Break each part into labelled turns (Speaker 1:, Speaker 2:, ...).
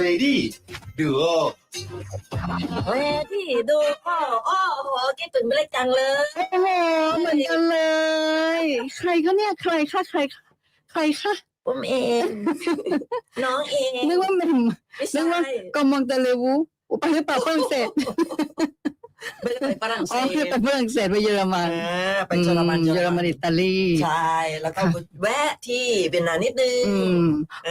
Speaker 1: Lady Duo
Speaker 2: เฮ้ยที่ดูพ่ออ้อโหคิดถึงไม่เล็กจังเลย
Speaker 3: โอ้โหเหมือนกันเลย ใครคะเนี่ยใครคะใครคะใครคะ
Speaker 2: ผมเอง น้องเอง
Speaker 3: นึกว่าแหม่ม
Speaker 2: ไม่
Speaker 3: นึ
Speaker 2: ใช่
Speaker 3: กว่ากอมองเตเลวูอุไปหรือเปล่าฝรั่งเศส
Speaker 2: ไม่ได้ไปฝรั่งเศ
Speaker 3: อ๋อ
Speaker 2: ส
Speaker 3: คือไปฝรั่งเศสไปเยอรมัน
Speaker 2: อ่าไปเยอรมัน
Speaker 3: อืเยอรมันอิตาลี
Speaker 2: ใช่แล้วก็แวะที่เวียนนานิดนึง
Speaker 3: อืม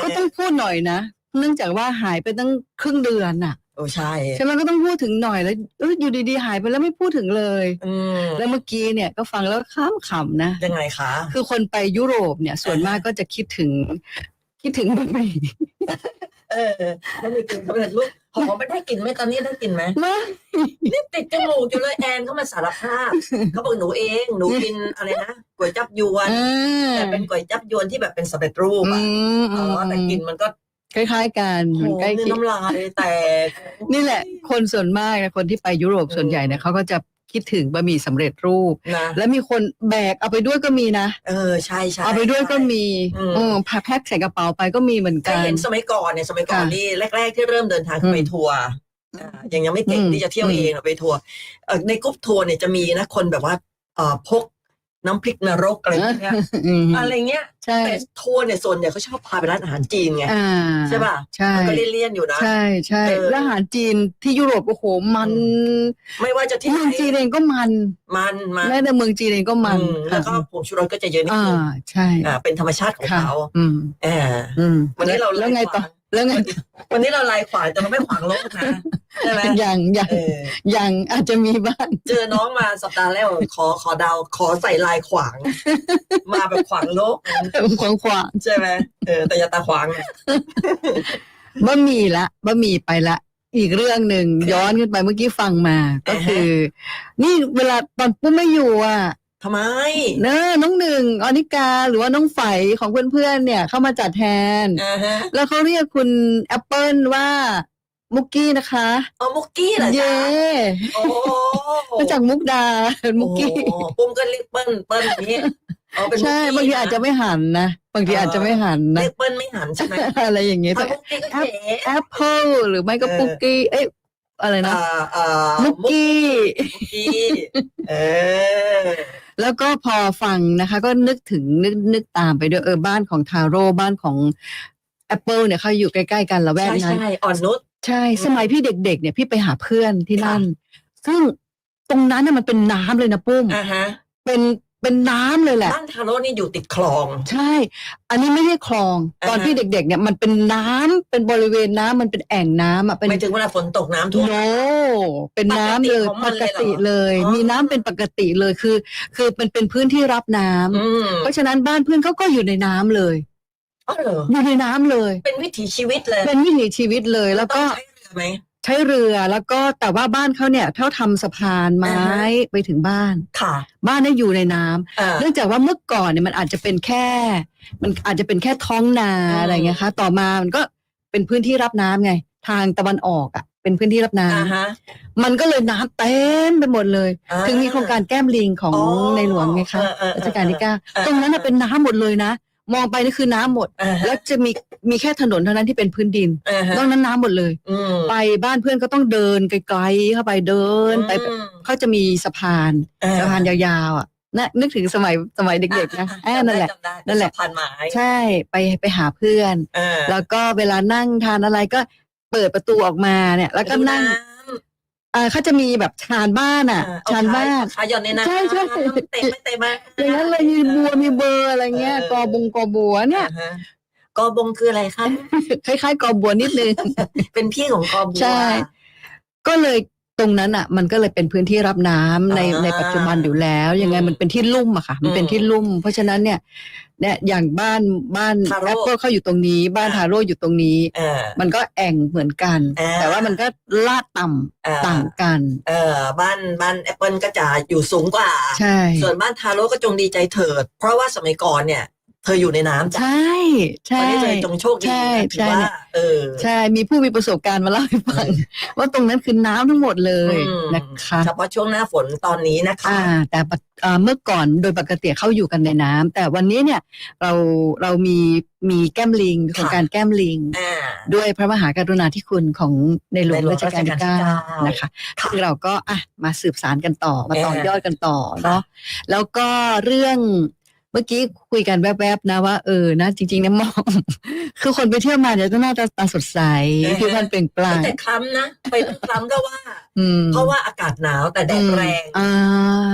Speaker 3: ก็ต้องพูดหน่อยนะเนื่องจากว่าหายไปตั้งครึ่งเดือนน่ะ
Speaker 2: โอ้ใช่
Speaker 3: ใช่ไหมก็ต้องพูดถึงหน่อยแล้วเอยอยู่ดีๆหายไปแล้วไม่พูดถึงเลย
Speaker 2: อืม
Speaker 3: แล้วเมื่อกี้เนี่ยก็ฟังแล้วข้ามขำนะ
Speaker 2: ยังไงคะ
Speaker 3: คือคนไปยุโรปเนี่ย ส่วนมากก็จะคิดถึง คิดถึงบะหมี่
Speaker 2: เออแล้วมีกลิ่นเขาเป็นลูก หอมไม่ได้กลิ่นไหมตอนนี้ได้กลิ่นไหม
Speaker 3: มา
Speaker 2: นี่ติดจมูกอยู่เลยแอนเขามาสารภาพเขาบอกหนูเองหนูกินอะไรนะก๋วยจับยวน
Speaker 3: อ่า
Speaker 2: แต่เป็นก๋วยจับยวนที่แบบเป็นสำเร็จรูป
Speaker 3: อื
Speaker 2: อะ
Speaker 3: ม
Speaker 2: อ๋อแต่กลิ่นมันก็
Speaker 3: คล้ายๆกัน
Speaker 2: โห
Speaker 3: มันใกล้
Speaker 2: นี่
Speaker 3: เคียง
Speaker 2: น้ำลายแตก
Speaker 3: นี่แหละ คนส่วนมากนะคนที่ไปยุโรป
Speaker 2: อืม
Speaker 3: ส่วนใหญ่เนี่ยเขาก็จะ คิดถึงบะหมี่สำเร็จรูป
Speaker 2: นะ
Speaker 3: แล้วมีคนแบกเอาไปด้วยก็มีนะ
Speaker 2: เออใช่ใช่
Speaker 3: เอาไปด้วยก็มี
Speaker 2: อืม
Speaker 3: อืมแพ็คใส่กระเป๋าไปก็มีเหมือนกั
Speaker 2: ถ้านเห็นสมัยก่อนเนี่ยสมัยก่อน
Speaker 3: ค่ะ
Speaker 2: นี่แรก ๆ ที่เริ่มเดินทางคือไป
Speaker 3: อืม
Speaker 2: ทัวร์อ่ายังยังไม่เก่ง
Speaker 3: อืม
Speaker 2: ที่จะเที่ยว
Speaker 3: อืม
Speaker 2: เองหรอกไปทัวร์เอ่อในกรุ๊ปทัวร์เนี่ยจะมีนะคนแบบว่าเอ่อพก น้ำพริกนรกอะไรอย่างเงี้ย
Speaker 3: อืม
Speaker 2: อะไรเงี้ย
Speaker 3: ใช่
Speaker 2: แต่ทัวร์เนี่ยส่วนใหญ่เขาชอบพาไปร้านอาหารจีนไง
Speaker 3: อ่า
Speaker 2: ใช่ป่ะ
Speaker 3: ใช่
Speaker 2: มันก็เลี่ยนๆอยู่นะ
Speaker 3: ใช่ใช่
Speaker 2: เออ
Speaker 3: แล้วอาหารจีนที่ยุโรปโอ้โหมัน
Speaker 2: ไม่ว่าจะที่ไห
Speaker 3: เมืองจีน
Speaker 2: น
Speaker 3: เองก็มัน
Speaker 2: มันมัน
Speaker 3: แม้แต่เมืองจีนเองก็มัน
Speaker 2: อืมแล้วก็
Speaker 3: ค่ะ
Speaker 2: ผงชูรสก็จะเยอะนิด
Speaker 3: อ่า
Speaker 2: นึง
Speaker 3: ใช่
Speaker 2: อ่าเป็นธรรมชาติของ
Speaker 3: ค่ะ
Speaker 2: เขา
Speaker 3: อืม
Speaker 2: อ่า
Speaker 3: อืม
Speaker 2: วันนี้เรา
Speaker 3: แล้วไงต่อ
Speaker 2: ลายขวาง
Speaker 3: แล้วไง
Speaker 2: วันนี้เราลายขวางแต่เราไม่ขวางโลกนะใช่ไหม
Speaker 3: อย่างอย่าง
Speaker 2: เออ
Speaker 3: อย่างอาจจะมีบ้าง
Speaker 2: เจอน้องมาสัปดาห์แล้วขอขอเดาวขอใส่ลายขวาง มาแบบขวางโลก
Speaker 3: ขวางขวาง
Speaker 2: ใช่ไหมเออแต่อย่าตาขวางนะ
Speaker 3: บะหมี่ละบะหมี่ไปละ อีกเรื่องหนึ่ง
Speaker 2: ค่ะ
Speaker 3: ย้อนขึ้นไปเมื่อกี้ฟังมา ก็
Speaker 2: อ่าฮะ
Speaker 3: คือ นี่เวลาตอนปุ้มไม่อยู่อะ
Speaker 2: ทำไม
Speaker 3: เนอะน้องหนึ่งอนิกาหรือว่าน้องไฝของเพื่อนๆเนี่ย เข้ามาจัดแทน
Speaker 2: อ่าฮะ
Speaker 3: แล้วเขาเรียกคุณแอปเปิลว่ามุกกี้นะคะ
Speaker 2: เอามุกกี้เหรอ
Speaker 3: เย่
Speaker 2: จ๊ะโอ้
Speaker 3: รู้จักมุกดามุกกี้
Speaker 2: โอ้ปุ้มก็เรียกเปิ้ลเปิ้ลอย่างนี้เอาเป็นมุก
Speaker 3: ใช่
Speaker 2: กี้
Speaker 3: บางทีอาจจะไม่หันนะบางทีอาจจะไม่หันนะ
Speaker 2: เรียกเปิ้ลไม่หันใช่ไหม
Speaker 3: อะไรอย่างเงี้ย
Speaker 2: ถ้า
Speaker 3: แต่
Speaker 2: มุกกี้ก็เก๋
Speaker 3: แอปเปิลหรือไม่ก็
Speaker 2: เออ
Speaker 3: ปุกกี้เอ๊ะอะไรนะ
Speaker 2: อ่าอ่า
Speaker 3: มุกกี้
Speaker 2: มุกกี้ เออ
Speaker 3: แล้วก็พอฟังนะคะ ก็นึกถึงนึกนึกตามไปด้วยเออบ้านของทาโร่บ้านของ Apple เนี่ยเขาอยู่ใกล้ๆกันละแวก
Speaker 2: ใช่
Speaker 3: นั้น
Speaker 2: ใช่อ่อนนุช
Speaker 3: ใช่
Speaker 2: อืม
Speaker 3: สมัยพี่เด็กๆเนี่ยพี่ไปหาเพื่อนที่
Speaker 2: ค่ะ
Speaker 3: นั่น ซึ่งตรงนั้นน่ะมันเป็นน้ำเลยนะปุ้ม
Speaker 2: อ่าฮะ
Speaker 3: เป็น เป็นน้ำเลยแหละ
Speaker 2: บ้านทาโร่นี่อยู่ติดคลอง
Speaker 3: ใช่ อันนี้ไม่ใช่คลอง
Speaker 2: อ่าฮะ
Speaker 3: ตอนพี่เด็ก ๆ เนี่ยมันเป็นน้ำเป็นบริเวณน้ำมันเป็นแอ่งน้ำอะเป็น
Speaker 2: ไม่ถึงเวลาฝนตกน้ำท่วม
Speaker 3: โนเป็นน้ำเลย
Speaker 2: ป
Speaker 3: ป
Speaker 2: ก
Speaker 3: ก
Speaker 2: ติ
Speaker 3: ติ
Speaker 2: ของมัน
Speaker 3: เล
Speaker 2: เลยยเหรอ
Speaker 3: มีน้ำเป็นปกติเลยคือ คือเป็นเป็นพื้นที่รับน้ำ
Speaker 2: อืม
Speaker 3: เพราะฉะนั้นบ้านเพื่อนเขาก็อยู่ในน้ำเลย
Speaker 2: อ๋อเหรอ
Speaker 3: อยู่ในน้ำเลย
Speaker 2: เป็นวิถีชีวิตเลย
Speaker 3: เป็นวิถีชีวิตเลยแล้วก็
Speaker 2: ต้องใช้เรือไหม
Speaker 3: ใช้เรือแล้วก็แต่ว่าบ้านเขาเนี่ยเขาทำสะพานไม้
Speaker 2: อ่าฮะ
Speaker 3: ไปถึงบ้าน
Speaker 2: ค่ะ
Speaker 3: บ้านเนี่ยอยู่ในน้ำ
Speaker 2: อ่า
Speaker 3: เนื่องจากว่าเมื่อก่อนเนี่ยมันอาจจะเป็นแค่ มันอาจจะเป็นแค่ท้องนา
Speaker 2: อืม
Speaker 3: อะไรเงี้ยคะ ต่อมามันก็เป็นพื้นที่รับน้ำไง ทางตะวันออกอะ เป็นพื้นที่รับน้ำ
Speaker 2: อ่าฮะ
Speaker 3: มันก็เลยน้ำเต็มไปหมดเลย
Speaker 2: อ่า
Speaker 3: ถึงมีโครงการแก้มลิงของ
Speaker 2: อ๋อ
Speaker 3: ในหลวงไงคะ
Speaker 2: เออเออเออ
Speaker 3: รัชกาลที่เก้า
Speaker 2: เออ
Speaker 3: ตรงนั้นน่ะเป็นน้ำหมดเลยนะ มองไปนี่คือน้ำหมด
Speaker 2: อ่าฮะ
Speaker 3: แล้วจะมีมีแค่ถนนเท่านั้นที่เป็นพื้นดิน
Speaker 2: อ่าฮะ
Speaker 3: นอกนั้นน้ำหมดเลย
Speaker 2: อืม
Speaker 3: ไปบ้านเพื่อนก็ต้องเดินไกลๆเข้าไปเดินไป
Speaker 2: อืม
Speaker 3: เขาจะมีสะพาน
Speaker 2: อ่
Speaker 3: สะพานยาวๆอะนะนึกถึงสมัยสมัยเด็กๆนะ
Speaker 2: อ่า
Speaker 3: แอบนั่นแหละ
Speaker 2: จำได้
Speaker 3: นั่นแหละ
Speaker 2: สะพานไม้
Speaker 3: ใช่ไปไปหาเพื่อน
Speaker 2: อ่า
Speaker 3: แล้วก็เวลานั่งทานอะไรก็เปิดประตูออกมาเนี่ย แล้วก็นั่ง
Speaker 2: ดูำ
Speaker 3: เอ่าเขาจะมีแบบชานบ้านอะ
Speaker 2: อ่
Speaker 3: ชานบ้าน
Speaker 2: เอขาหย่อนในน้ำ
Speaker 3: ใช่ใช่
Speaker 2: เตะไม่เตะมา
Speaker 3: อย่างนั้นเลยมีบัวมีเบอร์อะไรเงี้ย
Speaker 2: เออ
Speaker 3: กอบงกอบัวเนี่ย
Speaker 2: อ่าฮะกอบงคืออะไรคะ
Speaker 3: คล้ายๆกอบัวนิดนึง
Speaker 2: เป็นพี่ของกอบัว
Speaker 3: ใช่ก็เลยตรงนั้นอะ มันก็เลยเป็นพื้นที่รับน้ำใน
Speaker 2: อ่า
Speaker 3: ในปัจจุบันอยู่แล้วยังไง
Speaker 2: อืม
Speaker 3: มันเป็นที่ลุ่มอะค่ะ มันเป็น
Speaker 2: อืม
Speaker 3: ที่ลุ่ม เพราะฉะนั้นเนี่ย เนี่ยอย่างบ้านบ้าน
Speaker 2: ทาโร่
Speaker 3: แอปเปิลเขาอยู่ตรงนี้ บ้าน
Speaker 2: อ่า
Speaker 3: ทาโร่อยู่ตรงนี้
Speaker 2: เออ
Speaker 3: มันก็แอ่งเหมือนกัน
Speaker 2: อ่า
Speaker 3: แต่ว่ามันก็ลาดต่ำ
Speaker 2: เออ
Speaker 3: ต่างกัน
Speaker 2: เออบ้านบ้านแอปเปิลก็จะอยู่สูงกว่า
Speaker 3: ใช่
Speaker 2: ส่วนบ้านทาโร่ก็จงดีใจเถิด เพราะว่าสมัยก่อนเนี่ย เธออยู่ในน้ำจ้ะ
Speaker 3: ใช่ใช่
Speaker 2: วันนี้เธอจงโชคดี
Speaker 3: ใช่
Speaker 2: นะถือ
Speaker 3: ใช่
Speaker 2: ว่าเออ
Speaker 3: ใช่มีผู้มีประสบการณ์มาเล่าให้ฟัง ว่าตรงนั้นคือน้ำทั้งหมดเลย
Speaker 2: อืม
Speaker 3: นะคะ
Speaker 2: เฉพาะช่วงหน้าฝนตอนนี้นะคะ
Speaker 3: อ่าแต่ปะอ่าเมื่อก่อนโดยปกติเขาอยู่กันในน้ำแต่วันนี้เนี่ยเราเรามีมีแก้มลิงโครงการแก้มลิง
Speaker 2: อ่า
Speaker 3: ด้วยพระมหากรุณาธิคุณของในหลวง
Speaker 2: ในหลวง
Speaker 3: รัชกาลที่
Speaker 2: รัชกาลที่
Speaker 3: เก้า
Speaker 2: เก้า
Speaker 3: นะคะ
Speaker 2: ค่ะ
Speaker 3: ซึ่งเราก็อะมาสืบสารกันต่อมาต่อ
Speaker 2: เออย
Speaker 3: อดกันต่อเนาะแล้วก็เรื่องเมื่อกี้คุยกันแวบๆนะว่าเออนะจริงๆนะมอง คือคนไปเที่ยวมาเนี่ยต้องหน้าตาตาสดใสผิวพรรณเปล่งปลั่ง
Speaker 2: แต่คล้ำนะไปต้องคล้ำก็ว่า
Speaker 3: อืม
Speaker 2: เพราะว่าอากาศหนาวแต่แดดแรง
Speaker 3: อ่า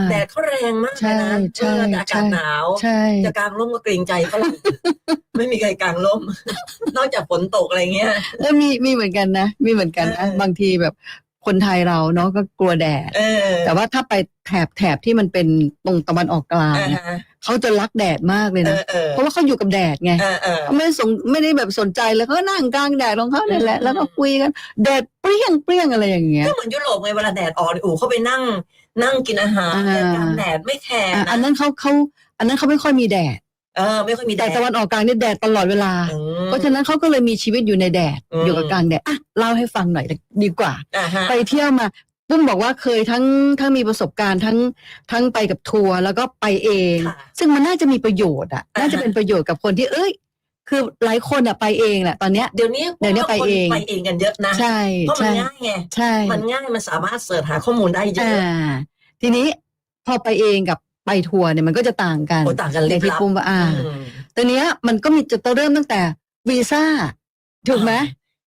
Speaker 2: แดดเขาแรงมากเลยนะ
Speaker 3: ใช่
Speaker 2: เออ
Speaker 3: ใช่
Speaker 2: แต่อากาศหนาว
Speaker 3: ใช่
Speaker 2: จะกางร่มก็เกรงใจฝรั่งไม่มีใครกางร่ม นอกจากฝนตกอะไรเงี้ย
Speaker 3: แล้วมีมีเหมือนกันนะ มีเหมือนกันนะ
Speaker 2: เออ
Speaker 3: บางทีแบบ คนไทยเราเนาะก็กลัวแดด
Speaker 2: เออ
Speaker 3: แต่ว่าถ้าไปแถบแถบที่มันเป็นตรงตะวันออกกลาง
Speaker 2: อ่า
Speaker 3: เนี่ย
Speaker 2: ฮะ
Speaker 3: เขาจะรักแดดมากเลย
Speaker 2: เอ
Speaker 3: นะ
Speaker 2: อเออ
Speaker 3: เพราะว่าเขาอยู่กับแดดไง
Speaker 2: เออเออ
Speaker 3: เขาไม่ได้สนไม่ได้แบบสนใจเลยเขาก็นั่งกลางแดดของเขาเนี่ยแหละ
Speaker 2: อืม
Speaker 3: แล้วก็คุยกัน แดดเปรี้ยงเปรี้ยงอะไรอย่างเงี้ย
Speaker 2: ก็เหมือนยุโรปไงเวลาแดดออกเนี่ยโอ้โหเขาไปนั่งนั่งกินอาหาร
Speaker 3: อ่า
Speaker 2: กลางแดดไม่แคร์
Speaker 3: อะ
Speaker 2: นะ
Speaker 3: อันนั้นเขาเขาอันนั้นเขาไม่ค่อยมีแดด
Speaker 2: เออไม่ค่อยมีแด
Speaker 3: แต่
Speaker 2: ด
Speaker 3: ตะวันออกกลางนี่แดดตลอดเวลา
Speaker 2: อืม
Speaker 3: เพราะฉะนั้นเขาก็เลยมีชีวิตอยู่ในแดด
Speaker 2: อืม
Speaker 3: อยู่กับกลางแดดอะเล่าให้ฟังหน่อยดีกว่า
Speaker 2: อ่าฮะ
Speaker 3: ไปเที่ยวมาปุ้มบอกว่าเคยทั้งทั้งมีประสบการณ์ทั้งทั้งไปกับทัวร์แล้วก็ไปเอง
Speaker 2: ค่ะ
Speaker 3: ซึ่งมันน่าจะมีประโยชน์อะ
Speaker 2: อ่าฮะ
Speaker 3: น่าจะเป็นประโยชน์กับคนที่เอ้ย คือหลายคนอะไปเองแหละตอนเนี้ย
Speaker 2: เดี๋ยวนี้
Speaker 3: เดี๋ยวนี้ไปเอง
Speaker 2: คนไปเองกันเยอะนะ
Speaker 3: ใช่
Speaker 2: เพราะมัน
Speaker 3: ใช่
Speaker 2: ง่ายไง
Speaker 3: ใช่
Speaker 2: มันง่ายมันสามารถเสิร์ชหาข้อมูลได้เย
Speaker 3: อ่า
Speaker 2: อะ
Speaker 3: ทีนี้พอไปเองกับ ไปทัวร์เนี่ยมันก็จะต่างกัน
Speaker 2: โอ้ต่างกัน
Speaker 3: ใน
Speaker 2: ลิบ
Speaker 3: ที่
Speaker 2: ลับ
Speaker 3: ปุ้มว่าอ่า
Speaker 2: อืม
Speaker 3: ตอนเนี้ยมันก็มีจะต้องเริ่มตั้งแต่วีซ่าถูกไหม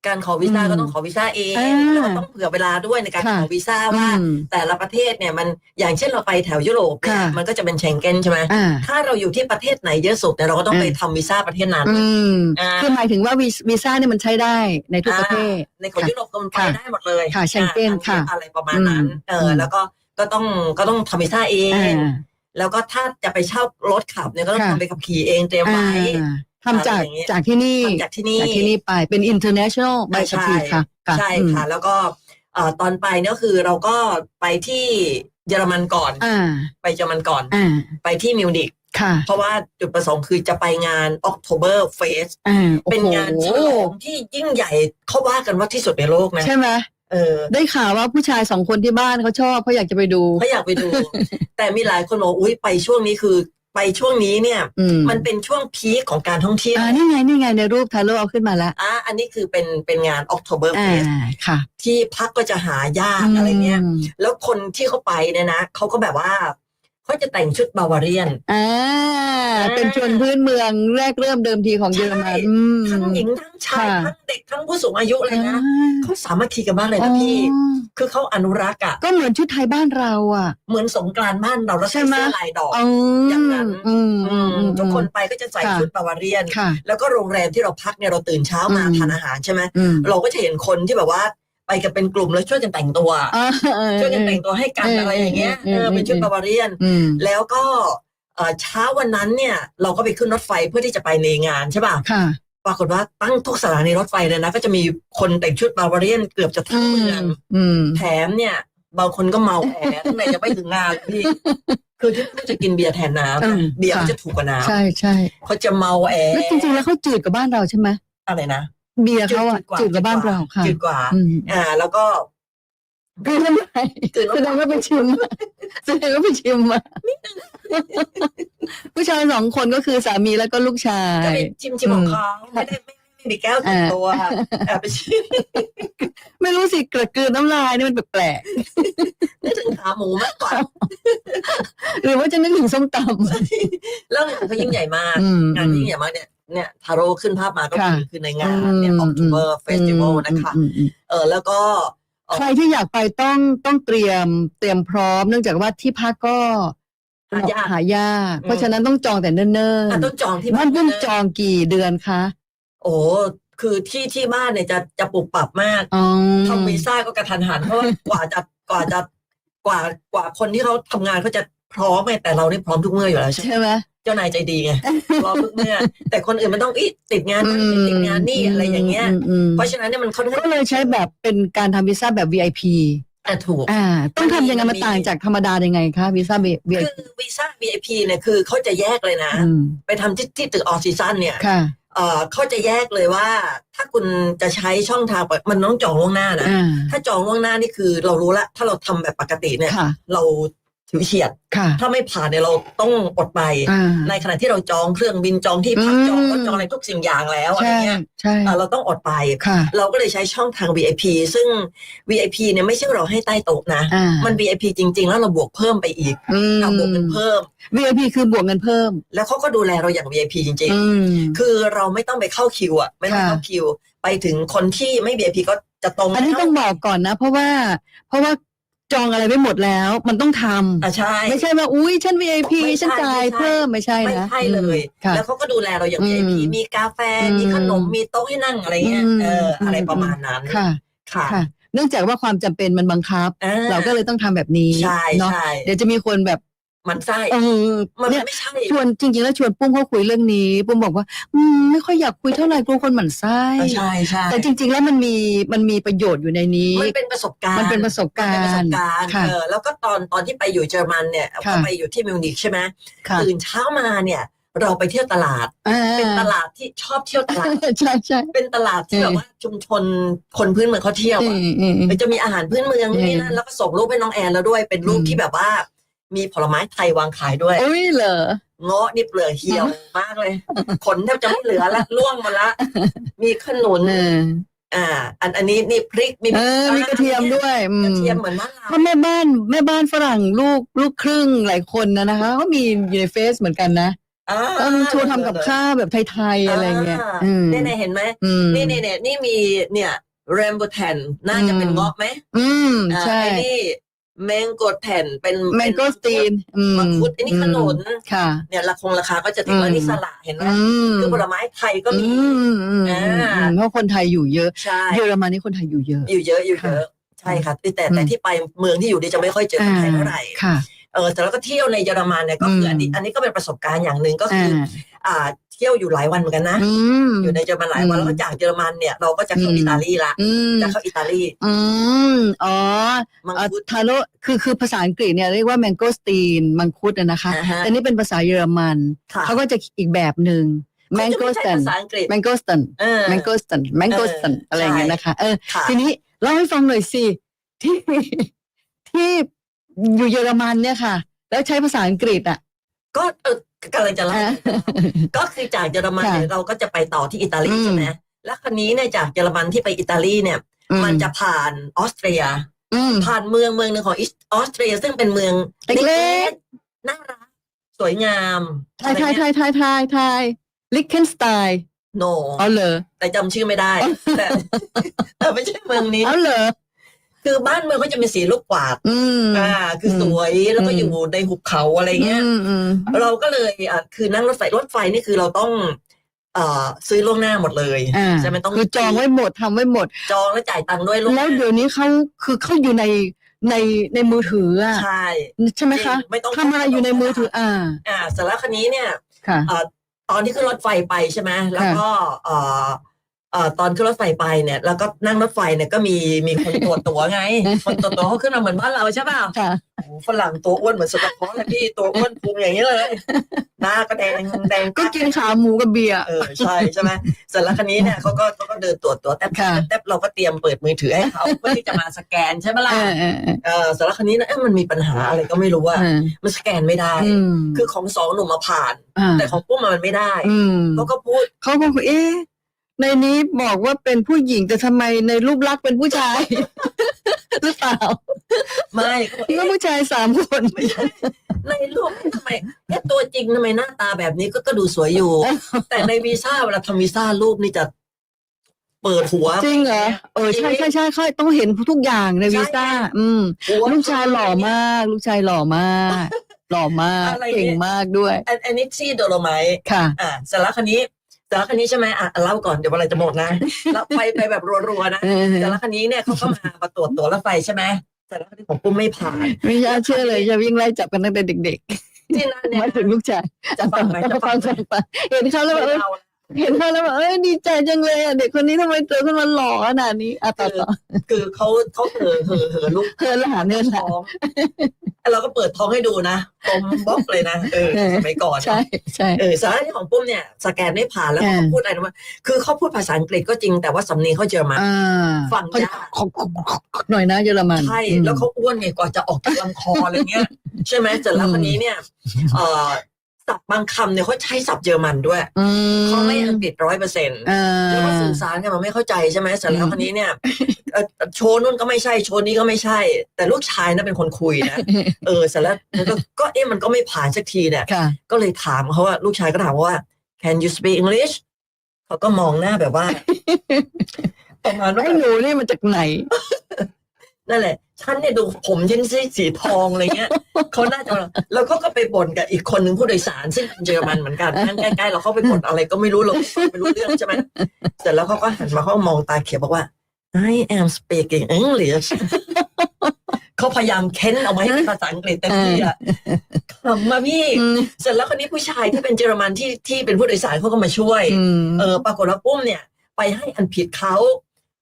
Speaker 2: การขอวีซ่า
Speaker 3: อืม
Speaker 2: ก็ต้องขอวีซ่าเอง
Speaker 3: อ่า
Speaker 2: แล้วก็ต้องเผื่อเวลาด้วยในการ
Speaker 3: ค่ะ
Speaker 2: ขอวีซ่าว่า
Speaker 3: อืม
Speaker 2: แต่ละประเทศเนี่ยมันอย่างเช่นเราไปแถวยุโรปเนี่ย
Speaker 3: ค่ะ
Speaker 2: มันก็จะเป็นเชงเก้นใช่ไหม
Speaker 3: อ่า
Speaker 2: ถ้าเราอยู่ที่ประเทศไหนเยอะสุดเนี่ยเราก็ต้อง
Speaker 3: อืม
Speaker 2: ไปทำวีซ่าประเทศนั้น
Speaker 3: อืม
Speaker 2: อ่า
Speaker 3: คือหมายถึงว่าวีวีซ่าเนี่ยมันใช้ได้ในทุกประเทศ
Speaker 2: ในของยุโรปก็มันไป
Speaker 3: ค่ะ
Speaker 2: ได้หมดเลย
Speaker 3: ค่ะ Schengen
Speaker 2: อ่า
Speaker 3: ค่ะ
Speaker 2: อะไรประมาณนั้น
Speaker 3: อืม
Speaker 2: เอออ
Speaker 3: ม
Speaker 2: แล้วก็ก็ต้องก็ต้องทำวีซ่าเอง
Speaker 3: อ่า
Speaker 2: แล้วก็ถ้าจะไปเช่ารถขับเนี่ยก็ต้อง
Speaker 3: ค่ะ
Speaker 2: ทำไปขับขี่เองเตรียมไว้
Speaker 3: อ่าทำจาก
Speaker 2: อะไรอย่างเงี้ย
Speaker 3: จากที่นี่
Speaker 2: ทำจากที่นี่
Speaker 3: จากที่นี่ไปเป็น international ใบขับขี่ค่ะ
Speaker 2: ใช่ค่ะ แล้วก็เอ่อตอนไปเนี่ยก็คือเราก็ไปที่เยอรมันก่อน
Speaker 3: อ่า
Speaker 2: ไปเยอรมันก่อน
Speaker 3: อ่า
Speaker 2: ไปที่มิวนิก
Speaker 3: ค่ะ
Speaker 2: เพราะว่าจุดประสงค์คือจะไปงาน October Fest
Speaker 3: อ่าโอ้
Speaker 2: เป็น
Speaker 3: โห
Speaker 2: งานฉลองที่ยิ่งใหญ่เขาว่ากันว่าที่สุดในโลกนะ
Speaker 3: ใช่ไหม
Speaker 2: เออ
Speaker 3: ได้ข่าวว่าผู้ชายสองคนที่บ้านเขาชอบเขาอยากจะไปดู
Speaker 2: เขาอยากไปดู แต่มีหลายคนบอกอุ้ยไปช่วงนี้คือไปช่วงนี้เนี่ย
Speaker 3: อืม
Speaker 2: มันเป็นช่วงพีคของการท่องเที่ยว
Speaker 3: อ่านี่ไงนี่ไงในรูปทาโร่เอาขึ้นมาแล้ว
Speaker 2: อะอันนี้คือเป็นเป็นงาน October
Speaker 3: อ่า
Speaker 2: Fest
Speaker 3: ค่ะ
Speaker 2: ที่พักก็จะหายากอะไรเงี้ย
Speaker 3: ม
Speaker 2: แล้วคนที่เขาไปเนี่ยนะเขาก็แบบว่า เขาจะแต่งชุดบาวาเรียน
Speaker 3: อ่า เป็นชนพื้นเมืองแรกเริ่มเดิมทีของเยอรมัน
Speaker 2: ใช่
Speaker 3: อืม
Speaker 2: ทั้งหญิงทั้งชาย
Speaker 3: ค่ะ
Speaker 2: ทั้งเด็กทั้งผู้สูงอายุเลยนะ
Speaker 3: อ่า
Speaker 2: เขาสามัคคีกันมากเลยนะพี่
Speaker 3: อ๋อ
Speaker 2: คือเขาอนุรักษ์อะ
Speaker 3: ก็เหมือนชุดไทยบ้านเราอะ
Speaker 2: เหมือนสงกรานต์บ้านเราแล้ว
Speaker 3: ใช่
Speaker 2: ใส่
Speaker 3: ไหม
Speaker 2: เสื้อลายดอก
Speaker 3: อืม
Speaker 2: อย่างนั้น
Speaker 3: อืม
Speaker 2: อืม
Speaker 3: อืม
Speaker 2: ทุกคนไปก็จะใส่
Speaker 3: ค่ะ
Speaker 2: ชุดบาวาเรียน
Speaker 3: ค่ะ
Speaker 2: แล้วก็โรงแรมที่เราพักเนี่ยเราตื่นเช้ามา
Speaker 3: อืม
Speaker 2: ทานอาหารใช่ไหม
Speaker 3: อืม
Speaker 2: เราก็จะเห็นคนที่แบบว่า ไปกันเป็นกลุ่มแล้วช่วยกันแต่งตัว
Speaker 3: อ่าเออ
Speaker 2: ช่วยกันแต่งตัวให้กัน
Speaker 3: เอออ
Speaker 2: อะไรอย่างเงี้ย
Speaker 3: เออ
Speaker 2: เออเป็นชุด
Speaker 3: เออ
Speaker 2: บาวาเรียน
Speaker 3: อืม
Speaker 2: แล้วก็เอ่อเช้าวันนั้นเนี่ยเราก็ไปขึ้นรถไฟเพื่อที่จะไปในงานใช่ป่ะ
Speaker 3: ค่ะ
Speaker 2: ปรากฏว่าตั้งทุกสถานีรถไฟเลยนะ ก็จะมีคนแต่งชุดบาวาเรียนเกือบจะทั้งเมือง
Speaker 3: อืม
Speaker 2: แถมเนี่ยบางคนก็เมาแอตั้งแต่จะไปถึงงานเลยพี่คือที่เขาจะกินเบียร์แทนน้
Speaker 3: อืมำ
Speaker 2: เบียร์
Speaker 3: ค่ะ
Speaker 2: เขาจะถูกกว่าน้
Speaker 3: ใช่ใช่ำ
Speaker 2: เขาจะเมาแอ
Speaker 3: แล้วจริงๆแล้วเขาจืดกับบ้านเราใช่ไหม
Speaker 2: อะไรนะ
Speaker 3: เบียร์เขาอะจืดกับบ้านเราค่ะ
Speaker 2: จืดกว่า
Speaker 3: อืม
Speaker 2: อ่า แล้วก็
Speaker 3: กลืนน้ำลาย
Speaker 2: กลืนน้ำลาย
Speaker 3: แสดงว่าไปชิมมาแสดงว่าไปชิมมาผู้ชายสองคนก็คือสามีแล้วก็ลูกชา
Speaker 2: ก็
Speaker 3: ย
Speaker 2: ไปชิมชิมของเขาไม่ได้ไม่ไม่มีแก้วติดตัวแอบไปชิม
Speaker 3: ไม่รู้สิกระกลืนน้ำลายนี่มันแปลก
Speaker 2: นึกถึงขาหมูมากกว่า
Speaker 3: ๆหรือว่าจะนึกถึงส้มต
Speaker 2: แล้วงานเขายิ่งใหญ่มากำ
Speaker 3: อืม
Speaker 2: งานที่ยิ่งใหญ่มากเนี่ย เนี่ยทาโร่ขึ้นภาพมาก็คือ
Speaker 3: ค่ะ
Speaker 2: คือในงานเนี่ย October Festival นะคะ
Speaker 3: อืมอืม
Speaker 2: เออแล้วก็
Speaker 3: อืมใครที่อยากไปต้องต้องเตรียมเตรียมพร้อมเนื่องจากว่าที่พักก็
Speaker 2: หายาก
Speaker 3: หายาก
Speaker 2: อืม
Speaker 3: เพราะฉะนั้นต้องจองแต่เนิ่น
Speaker 2: อะต้องจองที่
Speaker 3: ๆบ้านปุ้มจองกี่เดือนคะ
Speaker 2: โอ้คือที่ที่บ้านเนี่ยจะจะปรับปรับมาก
Speaker 3: อ๋อ
Speaker 2: ทำวีซ่าก็กระทันหันเพราะว่ากว่าจะกว่าจะกว่ากว่าคนที่เขาทำงานเขาจะพร้อมไงแต่เรานี่พร้อมทุกเมื่ออยู่แล้วใช่ไหม
Speaker 3: ใช่ไหม
Speaker 2: เจ้านายใจดีไงพร้อมทุกเมื่อแต่คนอื่นมันต้องอีติดงานนั่นติดงานนี่อะไรอย่างเงี้ย
Speaker 3: มอืม
Speaker 2: เพราะฉะนั้นเนี่ยมันค่อนข้าง
Speaker 3: ก็เลยใช้แบบเป็นการทำวีซ่าแบบ VIP
Speaker 2: อะถูก
Speaker 3: อ่าต้องทำยังไง
Speaker 2: มั
Speaker 3: มันน
Speaker 2: มี
Speaker 3: ต่างจากธรรมดายังไงคะวีซ่าเบีย
Speaker 2: คือวีซ่า VIP เนี่ยคือเขาจะแยกเลยนะ
Speaker 3: อืม
Speaker 2: ไปทำที่ที่ตึกออซีซันเนี่ย
Speaker 3: ค่ะ
Speaker 2: เอ่อเขาจะแยกเลยว่า ถ้าคุณจะใช้ช่องทางปกมันต้องจองล่วงหน้านะ
Speaker 3: อ่า
Speaker 2: ถ้าจองล่วงหน้านี่คือเรารู้ละ ถ้าเราทำแบบปกติเนี่ย
Speaker 3: ค่ะ
Speaker 2: เรา ถือเฉียด
Speaker 3: ค่ะ
Speaker 2: ถ้าไม่ผ่านเนี่ยเราต้องอดไป
Speaker 3: อ่า
Speaker 2: ในขณะที่เราจองเครื่องบินจองที่พัก
Speaker 3: อืม
Speaker 2: จองรถจองอะไรทุกสิ่งอย่างแล้วอะไร
Speaker 3: ใช่
Speaker 2: เงี้ย
Speaker 3: ใช่
Speaker 2: อะเราต้องอดไป
Speaker 3: ค่ะ
Speaker 2: เราก็เลยใช้ช่องทาง VIP ซึ่ง VIP เนี่ยไม่ใช่เราให้ใต้โต๊ะนะ
Speaker 3: อ่า
Speaker 2: มัน VIP จริง ๆ แล้วเราบวกเพิ่มไปอีก
Speaker 3: อืม
Speaker 2: เราบวกเงินเพิ่ม
Speaker 3: VIP คือบวกเงินเพิ่ม
Speaker 2: แล้วเขาก็ดูแลเราอย่าง VIP จริง
Speaker 3: อืม
Speaker 2: ๆ คือเราไม่ต้องไปเข้าคิวอะไม่ต้อง
Speaker 3: ค่ะ
Speaker 2: เข้าคิว ไปถึงคนที่ไม่ VIP ก็จะตรง
Speaker 3: อันนี้ต้องบอกก่อนนะ เพราะว่า เพราะว่า จองอะไรไปหมดแล้ว มันต้องทำ
Speaker 2: อะใช่
Speaker 3: ไม่ใช่ว่าอุ้ยฉัน VIP
Speaker 2: ไม่ใช่
Speaker 3: ฉันจ่าย
Speaker 2: ไม่ใช่
Speaker 3: เพิ่มไม่ใช่
Speaker 2: ไม่
Speaker 3: นะ
Speaker 2: ใช่เลย
Speaker 3: อืมค่ะ
Speaker 2: แล้วเขาก็ดูแลเราอย่าง
Speaker 3: อืม
Speaker 2: VIP มีกาแฟ
Speaker 3: อืม
Speaker 2: มีขนมมีโต๊ะให้นั่งอะไรเงี้ย
Speaker 3: อืม
Speaker 2: เออ อะไร
Speaker 3: อืม
Speaker 2: ประมาณนั้น
Speaker 3: ค่ะ
Speaker 2: ค่ะ
Speaker 3: ค่ะ เนื่องจากว่าความจำเป็นมันบังคับ
Speaker 2: อ่
Speaker 3: เราก็เลยต้องทำแบบนี้
Speaker 2: ใช่
Speaker 3: เนาะ
Speaker 2: ใช่
Speaker 3: เดี๋ยวจะมีคนแบบ
Speaker 2: มันไส้
Speaker 3: เออ
Speaker 2: มัน
Speaker 3: เนี่ย
Speaker 2: ไม่ใช่
Speaker 3: ชวนจริง ๆ แล้วชวนปุ้มเขาคุยเรื่องนี้ ปุ้มบอกว่าอืมไม่ค่อยอยากคุยเท่าไหร่กลัวคนหมั่นไส้
Speaker 2: เออใช่ใช่
Speaker 3: แต่จริง ๆ แล้วมันมีมันมีประโยชน์อยู่ในนี้
Speaker 2: มันเป็นประสบการณ์
Speaker 3: มันเป็นประสบการ
Speaker 2: มันเป็นประส
Speaker 3: ณ์
Speaker 2: บการณ์
Speaker 3: ค่ะ
Speaker 2: เออแล้วก็ตอนตอนที่ไปอยู่เยอรมันเนี่ย
Speaker 3: ค่ะ
Speaker 2: ก็ไปอยู่ที่มิวนิกใช่ไหม
Speaker 3: ค่ะ
Speaker 2: ตื่นเช้ามาเนี่ยเราไปเที่ยวตลาด
Speaker 3: อ่า
Speaker 2: เป็นตลาดที่ชอบเที่ยวตลาด
Speaker 3: ใช่ใช่
Speaker 2: เป็นตลาดที่
Speaker 3: เออ
Speaker 2: แบบว่าชุมชนคนพื้นเมืองเขาเที่ยว
Speaker 3: อื
Speaker 2: อะ
Speaker 3: มอืมอืม
Speaker 2: มันจะมีอาหารพื้นเมือง
Speaker 3: อืม
Speaker 2: นี่นั่นแล้วก็ส่งรูปให้น้องแอนแล้วด้วยเป็นรูป
Speaker 3: อืม
Speaker 2: ที่แบบว่า มีผลไม้ไทยวางขายด้วย
Speaker 3: อุ้ยเหรอ
Speaker 2: เงาะนี่เปลือกเหี่ยวมากเลย ขนแทบจะไม่เหลือละร่วงหมาละ มีขนุน
Speaker 3: เออ
Speaker 2: อ่า อันอันนี้นี่พริกมี
Speaker 3: เออมีกระเทียมด้วยอื
Speaker 2: กระ
Speaker 3: ม
Speaker 2: เทียมเหมือนมะนาว
Speaker 3: เพราะแม่บ้านแม่บ้านฝรั่งลูกลูกครึ่งหลายคนนะนะคะก็มีอยู่ในเฟซเหมือนกันนะ
Speaker 2: อ่า
Speaker 3: เออโชว์ทำกับข้าวแบบไทยๆอะไรเงี้ยาอืม
Speaker 2: เนี่ยเนี่ยเห็นไหม
Speaker 3: อืม
Speaker 2: นี่นี่เนี่ยนี่มีเนี่ยเรมโบแทนน่าจะเป็น
Speaker 3: อืม
Speaker 2: เงาะไหม
Speaker 3: อืม
Speaker 2: อ่า
Speaker 3: ใช่
Speaker 2: ไอ้นี่ แมงโกแทนเป็น
Speaker 3: แมงโกสตีนอืม
Speaker 2: มังคุดไอ้นี่ขนุน
Speaker 3: ค่ะ
Speaker 2: เนี่ยราคงราคาก็จะติดว่า
Speaker 3: อืม
Speaker 2: นี่สละเห็นไหม
Speaker 3: อืม
Speaker 2: คือผลไม้ไทยก็มี
Speaker 3: อืมอืมอืม
Speaker 2: อ่า
Speaker 3: อืมเพราะคนไทยอยู่เยอะ
Speaker 2: ใช่
Speaker 3: เยอรมันนี่คนไทยอยู่เยอะ
Speaker 2: อยู่เยอะอยู่เยอะใช่ค่ะแต่แต่ที่ไปเมืองที่อยู่ดีจะไม่ค่อยเจอคนไทยเท่าไหร่
Speaker 3: ค่ะ
Speaker 2: เออแต่เราก็เที่ยวในเยอรมันเนี่ยก็คืออันนี้
Speaker 3: อืม
Speaker 2: อันนี้ก็เป็นประสบการณ์อย่างหนึ่งก็คือ
Speaker 3: อ่า
Speaker 2: อ่า เที่ยวอยู่หลายวันเหมือนกันนะ
Speaker 3: อืม
Speaker 2: อยู่ในเยอรมันหลายวัน
Speaker 3: อืม
Speaker 2: แล้วก็จากเยอรมันเนี่ยเราก็จะเข้า
Speaker 3: อืม
Speaker 2: อิตาลีละ
Speaker 3: อืม
Speaker 2: จะเข้าอิตาลี
Speaker 3: อืมอ๋อ
Speaker 2: มัง
Speaker 3: เอ่อ
Speaker 2: คุด
Speaker 3: ทาโร่คือคือภาษาอังกฤษเนี่ยเรียกว่าแมงโกสตีนมังคุดอะนะคะ
Speaker 2: อ่าฮะ
Speaker 3: แต่นี่เป็นภาษาเยอรมัน
Speaker 2: ค่ะ
Speaker 3: เขาก็จะอีกแบบหนึ่งแมงโก
Speaker 2: เขา
Speaker 3: ส
Speaker 2: จะ
Speaker 3: ตั
Speaker 2: ไม่
Speaker 3: น
Speaker 2: ใช่ภาษาอังกฤษ
Speaker 3: แมงโกสตัน
Speaker 2: เออ
Speaker 3: แมงโกสตันแมงโกสตัน
Speaker 2: เอออ
Speaker 3: อะไรอย่างเงี้ยนะคะ เออ
Speaker 2: ค่ะ
Speaker 3: ทีนี้เล่าให้ฟังหน่อยสิที่ที่อยู่เยอรมันเนี่ยค่ะ แล้วใช้ภาษาอังกฤษอะ
Speaker 2: ก็เออกำลังจะเล่า
Speaker 3: อ่า
Speaker 2: ก็คือจากเยอรมัน
Speaker 3: ค่ะ
Speaker 2: เนี่ยเราก็จะไปต่อที่อิตาลี
Speaker 3: อืม
Speaker 2: ใช่ไหมแล้วคันนี้เนี่ยจากเยอรมันที่ไปอิตาลีเนี่ย
Speaker 3: อื
Speaker 2: มันจะผ่านออสเตรีย
Speaker 3: อืม
Speaker 2: ผ่านเมืองเมืองหนึ่งของออสเตรีย ซึ่งเป็นเมือง
Speaker 3: เล็ก
Speaker 2: ๆน่ารักสวยงาม
Speaker 3: ไทยไทยไทยไทยไทยไทยลิกเคนสไตน์
Speaker 2: โน
Speaker 3: เอาเหรอ
Speaker 2: แต่จำชื่อไม่ได้แต่แต่ไม่ใช่เมืองนี้
Speaker 3: เอาเหรอ
Speaker 2: คือบ้านเมืองเขาจะมีสีลูกกวาด
Speaker 3: อืม
Speaker 2: อ่า คือสวยแล้วก็
Speaker 3: อืม
Speaker 2: อยู่ในหุบเขาอะไรเงี้ย
Speaker 3: อืมอืม
Speaker 2: เราก็เลยอะคือนั่งรถไฟรถไฟนี่คือเราต้อง เอ่อซื้อล่วงหน้าหมดเลย
Speaker 3: อ่า
Speaker 2: ใช่ไหมต้อง
Speaker 3: คือจองไว้หมดทำไว้หมด
Speaker 2: จองแล้วจ่ายตังค์ด้วยล่วงห
Speaker 3: แล้
Speaker 2: น้าว
Speaker 3: เดี๋ยวนี้เขาคือเขาอยู่ในในในมือถืออะ
Speaker 2: ใช่
Speaker 3: ใช่ไหมคะ
Speaker 2: จริงไม่ต้อง
Speaker 3: ทำอะไรอยู่ในมือถือ อ่า
Speaker 2: อ่าเสร็จแล้วคันนี้เนี่ย
Speaker 3: ค่ะ
Speaker 2: เอ่อตอนที่ขึ้นรถไฟไปใช่ไหมแล้วก็เอ่อเอ่อ ตอนขึ้นรถไฟไปเนี่ย แล้วก็นั่งรถไฟเนี่ยก็มีมีคนตรวจตั๋วไง คนตรวจตั๋วเขาขึ้นมาเหมือนบ้านเราใช่ป่ะ
Speaker 3: ค่ะ
Speaker 2: โอ้โหฝรั่งตัวอ้วนเหมือนสตะพอเลยพี่ตัวอ้วนพุงอย่างนี้เลยหน้าก็แดงแดง
Speaker 3: ก็กินขาหมูกับเบียร์
Speaker 2: เออใช่ใช่ไหมเสร็จแล้วคันนี้เนี่ยเขาก็เขาก็เดินตรวจตั๋วแทบ
Speaker 3: ค่ะ
Speaker 2: แทบเราก็เตรียมเปิดมือถือให้เขาเพื่อที่จะมาสแกนใช่ไหมล่ะ
Speaker 3: เออเออเออ
Speaker 2: เออเสร็จแล้วคันนี้นะเอ๊ะมันมีปัญหาอะไรก็ไม่รู้ว่า
Speaker 3: เออ
Speaker 2: มันสแกนไม่ได้
Speaker 3: อืม
Speaker 2: คือของสองหนุ่มมาผ่าน
Speaker 3: อ่า
Speaker 2: แต่ของปุ้มมันไม่ได้
Speaker 3: อืม
Speaker 2: เขาก็พูด
Speaker 3: เขาก็คุยเอ๊ะ ในนี้บอกว่าเป็นผู้หญิงแต่ทำไมในรูปลักษณ์เป็นผู้ชาย หรือเปล่า
Speaker 2: ไม่เขาบอก
Speaker 3: ก็
Speaker 2: เอ๊ะ
Speaker 3: ผู้ชายสามคน
Speaker 2: ไม่ใช่ในรูปทำไมเอ๊ะตัวจริงทำไมหน้าตาแบบนี้ก็ก็ดูสวยอยู่ แต่ในวีซ่าเวลาทำวีซ่ารูปนี่จะเปิดหัว
Speaker 3: จริงเหรอเออใช่ใช่ใช่ใช่ต้องเห็นทุกอย่างในวีซ่าอืม
Speaker 2: หัว
Speaker 3: ลูกชายหล่อมาก ลูกชายหล่อมาก หล่อมาก
Speaker 2: อะไรเนี่ย
Speaker 3: เก่งมากด้วย
Speaker 2: อันอันนี้ที่โดโลไมท์
Speaker 3: ค่ะ
Speaker 2: อ่าเสร็จแล้วคันนี้ เสร็จแล้วคันนี้ใช่ไหมอะเล่าก่อนเดี๋ยวเวลาจะหมดนะแล้วไปไปแบบรัวๆนะ
Speaker 3: เออ
Speaker 2: เสร็จแล้วคันนี้เนี่ยเขาก็มามาตรวจตัวรถไฟใช่ไหมเสร็จแล้วคันนี้ของปุ้มไม่ผ่าน
Speaker 3: ไม่น่าเชื่อเลยจะวิ่งไล่จับกันตั้งแต่เด็ก
Speaker 2: ที่นั่น
Speaker 3: ๆ
Speaker 2: เนี่ย
Speaker 3: มาถึงลูกชาย
Speaker 2: จะฟังไหมจะฟั
Speaker 3: ฟั
Speaker 2: ง
Speaker 3: ง
Speaker 2: ไหม
Speaker 3: ฟังฟังเห็นเขาแล้วแบบ เออ
Speaker 2: ไม่เล่า
Speaker 3: เห็นเขาแล้วแบบเอ้ยดีใจจังเลยอะเด็กคนนี้ทำไมเจอขึ้นมาหล่อขนาดนี้อะต่อต่อ
Speaker 2: คือเขาเขาเหอเหอเหอลูก
Speaker 3: เธอหลานเธอหลา
Speaker 2: ท้
Speaker 3: น
Speaker 2: องเราก็เปิดท้องให้ดูนะตมบล็อกเลยนะเออสมัยก่อน
Speaker 3: ใช่ใช่
Speaker 2: เออสาระที่ของปุ้มเนี่ยสแกนไม่ผ่านแล้ว
Speaker 3: อ่า
Speaker 2: เขาพูดอะไรนะว่าคือเขาพูดภาษาอังกฤษก็จริงแต่ว่าสำเนียงเขาเยอรมัน
Speaker 3: อ่า
Speaker 2: ฝั่ง
Speaker 3: เขา
Speaker 2: ยาก
Speaker 3: ขอหน่อยนะเยอรมัน
Speaker 2: ใช่
Speaker 3: อืม
Speaker 2: แล้วเขาอ้วนไงกว่าจะออกจากลำคออะไรเงี้ยใช่ไหมเสร็จแล้ว
Speaker 3: อืม
Speaker 2: คนนี้เนี่ยเอ่อ ศัพท์บางคำเนี่ยเขาใช้ศัพท์เยอรมันด้วย
Speaker 3: อืม
Speaker 2: เขาไม่อังกฤษร้อยเปอร์เซ็นต์
Speaker 3: อ่า
Speaker 2: แล้วก็สื่อสารกันมันไม่เข้าใจใช่ไหมเสร็จแล้
Speaker 3: อื
Speaker 2: ว
Speaker 3: ม
Speaker 2: คนนี้เนี่ยเอ่อโชว์นู่นก็ไม่ใช่โชว์นี้ก็ไม่ใช่ แต่ลูกชายน่ะเป็นคนคุยนะเออเสร็จแล้วมันก็ก็เอ๊ะมันก็ไม่ผ่านสักทีเนี่ย
Speaker 3: ค่ะ
Speaker 2: ก็เลยถามเขาว่าลูกชายก็ถามว่า can you speak English เขาก็มองหน้าแบบว่า ประมาณว่า
Speaker 3: ไอ้หนูนี่มาจากไหน
Speaker 2: นั่นแหละ ฉันเนี่ยดูผมฉันสีสีทองอะไรเงี้ยเขาน่าจะแล้วเขาก็ไปบ่นกับอีกคนหนึ่งผู้โดยสารซึ่งเป็นเยอรมันเหมือนกันนั่งใกล้ๆเราเขาไปบ่นอะไรก็ไม่รู้เราก็ฟังไม่รู้เรื่องใช่ไหมเสร็จแล้วเขาก็หันมาเขามองตาเขียวบอกว่า I am speaking English เขาพยายามเค้นเอามาให้เป็นภาษาอังกฤษเต็มที่อะขำมาพี่
Speaker 3: อืม
Speaker 2: เสร็จแล้วคนนี้ผู้ชายที่เป็นเยอรมันที่ที่เป็นผู้โดยสารเขาก็มาช่วย
Speaker 3: อืม
Speaker 2: เออปรากฏว่าปุ้มเนี่ย ไปให้อันผิดเขา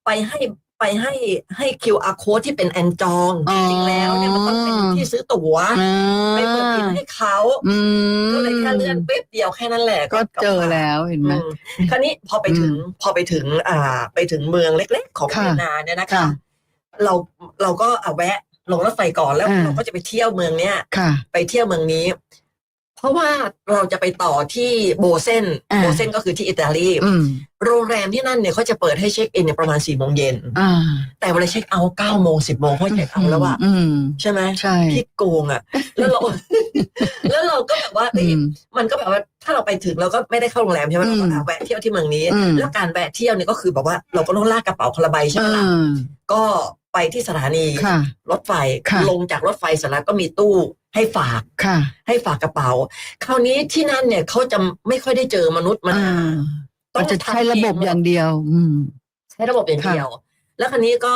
Speaker 2: ไปให้ ไปให้ให้ QR code ที่เป็นแอนจอง
Speaker 3: อ๋
Speaker 2: จ
Speaker 3: อ
Speaker 2: ริงๆแล้วเนี่ยมันต้องเป็นที่ซื้อตั๋ว
Speaker 3: อ่า
Speaker 2: ไปเปิดผิดให้เขา
Speaker 3: อืม
Speaker 2: ก็เลยแค่เลื่อนเป๊บเดียวแค่นั้นแหละ
Speaker 3: ก็เจอแล้วเห็นไหม
Speaker 2: อืมคราวนี้พอไปถึงพอไปถึงอ่าไปถึงเมืองเล็ก ๆ ของ
Speaker 3: ค่ะ
Speaker 2: เวียนนาเนี่ยนะคะ
Speaker 3: ค่ะ
Speaker 2: เราเราก็เอาแวะลงรถไฟก่อนแล้ว
Speaker 3: อ่า
Speaker 2: เราก็จะไปเที่ยวเมืองเนี้ย
Speaker 3: ค่ะ
Speaker 2: ไปเที่ยวเมืองนี้ เพราะว่าเราจะไปต่อที่โบเซน
Speaker 3: อ่า
Speaker 2: โบเซนก็คือที่อิตาลี
Speaker 3: อืม
Speaker 2: โรงแรมที่นั่นเนี่ยเขาจะเปิดให้เช็คอินเนี่ยประมาณสี่โมงเย็น
Speaker 3: อ่า
Speaker 2: แต่เวลาเช็คเอาท์เก้าโมงสิบโมงเขาเช็คเอาท์แล้วอะ
Speaker 3: อืม
Speaker 2: ใช่ไหม
Speaker 3: ใช่
Speaker 2: พี่โกงอะแล้วเรา แล้วเราก็แบบว่าเอ้ย
Speaker 3: อืม
Speaker 2: มันก็แบบว่าถ้าเราไปถึงเราก็ไม่ได้เข้าโรงแรมใช่ไหม
Speaker 3: อืม
Speaker 2: เราก็อะแวะเที่ยวที่เมืองนี้
Speaker 3: อืม
Speaker 2: แล้วการแวะเที่ยวเนี่ยก็คือแบบว่าเราก็ต้องลากกระเป๋าคนละใบใช่ไหมล่ะ
Speaker 3: อืม
Speaker 2: ก็ไปที่สถานี
Speaker 3: ค่ะ
Speaker 2: รถไฟ
Speaker 3: ค่ะ
Speaker 2: ลงจากรถไฟเสร็จแล้วก็มีตู้ ให้ฝาก
Speaker 3: ค่ะ
Speaker 2: ให้ฝากกระเป๋า คราวนี้ที่นั่นเนี่ยเขาจะไม่ค่อยได้เจอมนุษย์มัน
Speaker 3: อ่า
Speaker 2: ต้
Speaker 3: ก็
Speaker 2: อง
Speaker 3: จะใช้ระบบ
Speaker 2: ทำเอง
Speaker 3: อย่างเดียว อืม
Speaker 2: ใช้ระบบอย่างเดียว แล้วคันนี้ก็